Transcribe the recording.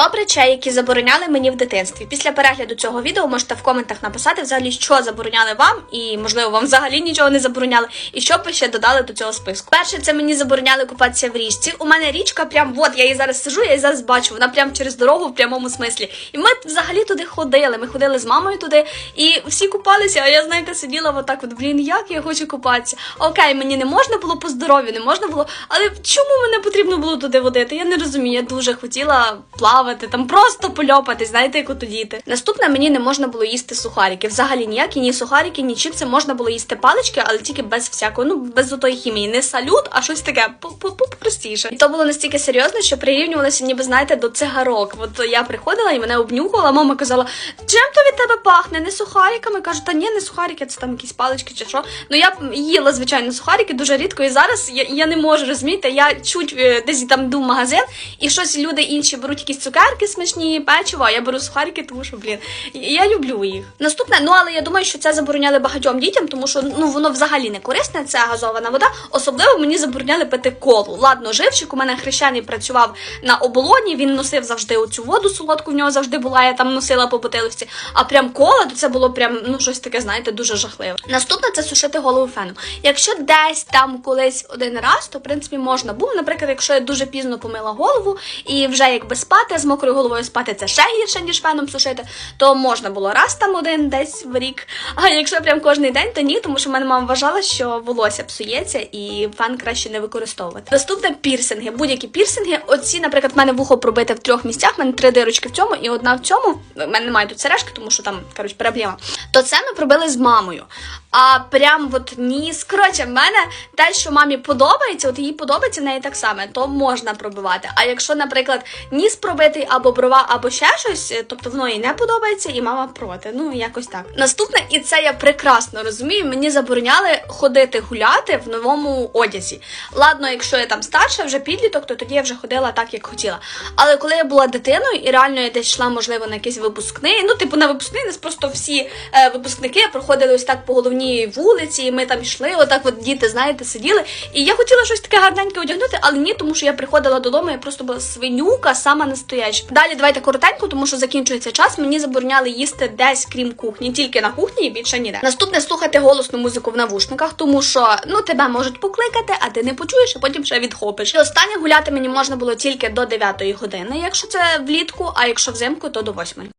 Топ речей, які забороняли мені в дитинстві. Після перегляду цього відео можете в коментах написати взагалі, що забороняли вам, і можливо вам взагалі нічого не забороняли, і що б ви ще додали до цього списку. Перше, це мені забороняли купатися в річці. У мене річка, прям от я її зараз сижу, я її зараз бачу. Вона прям через дорогу в прямому смислі. І ми взагалі туди ходили. Ми ходили з мамою туди, і всі купалися. А я знаєте, сиділа отак, от блін, як я хочу купатися. Окей, мені не можна було по здоров'ю, не можна було. Але чому мене потрібно було туди водити? Я не розумію. Я дуже хотіла плавати, там просто польопати, знаєте, як ото діти. Наступне мені не можна було їсти сухарики. Взагалі ніякі ні сухарики, ні чіпси можна було їсти палички, але тільки без всякого, ну без отої хімії. Не салют, а щось таке попростіше. І то було настільки серйозно, що прирівнювалося, ніби знаєте, до цигарок. От я приходила і мене обнюхувала. Мама казала, чим то від тебе пахне? Не сухариками. Кажу, та ні, не сухарики, це там якісь палички чи що. Ну я їла звичайно сухарики дуже рідко. І зараз я, я не можу розумієте. Я чуть е, десь там йду в магазин, і щось люди інші беруть якісь цукерки смачні, печиво, а я беру сухарики, тому що блін, я люблю їх. Наступне, ну але я думаю, що це забороняли багатьом дітям, тому що ну воно взагалі не корисне. Це газована вода. Особливо мені забороняли пити колу. Ладно, живчик у мене хрещений працював на оболоні. Він носив завжди оцю воду солодку. В нього завжди була. Я там носила по бутилці. А прям кола, то це було прям ну щось таке, знаєте, дуже жахливе. Наступне це сушити голову феном. Якщо десь там колись один раз, то в принципі можна було. Наприклад, якщо я дуже пізно помила голову і вже якби спати з мокрою головою спати, це ще гірше ніж феном сушити, то можна було раз там один десь в рік. А якщо прям кожний день, то ні, тому що в мене мама вважала, що волосся псується і фен краще не використовувати. Наступне пірсинги. Будь-які пірсинги. Оці, наприклад, в мене вухо пробите в трьох місцях. в мене три дирочки в цьому і одна в цьому. У мене немає тут сережки, тому що там коротше проблема. То це ми пробили з мамою. А прям от ніс. Коротше, в мене те, що мамі подобається, от їй подобається в неї так само, то можна пробивати. А якщо, наприклад, ніс пробитий або брова, або ще щось, е, тобто воно їй не подобається, і мама проти. Ну якось так. Наступне, і це я прекрасно розумію. Мені забороняли ходити гуляти в новому одязі. Ладно, якщо я там старша, вже підліток, то тоді я вже ходила так, як хотіла. Але коли я була дитиною і реально я десь йшла, можливо, на якийсь випускний, ну, типу, на випускний, нас просто всі е, випускники проходили ось так по головній вулиці, і ми там йшли, отак от діти, знаєте, сиділи. І я хотіла щось таке гарненьке одягнути, але ні, тому що я приходила додому, я просто була свинюка, сама настояча. Далі давайте коротенько, тому що закінчується час. Мені забороняли їсти десь, крім кухні, тільки на кухні і більше ніде. Наступне слухати голосну музику в навушниках, тому що ну тебе можуть покликати, а ти не почуєш, а потім ще відхопиш. І останнє гуляти мені можна було тільки до 9 години, якщо це влітку, а якщо взимку, то до 8.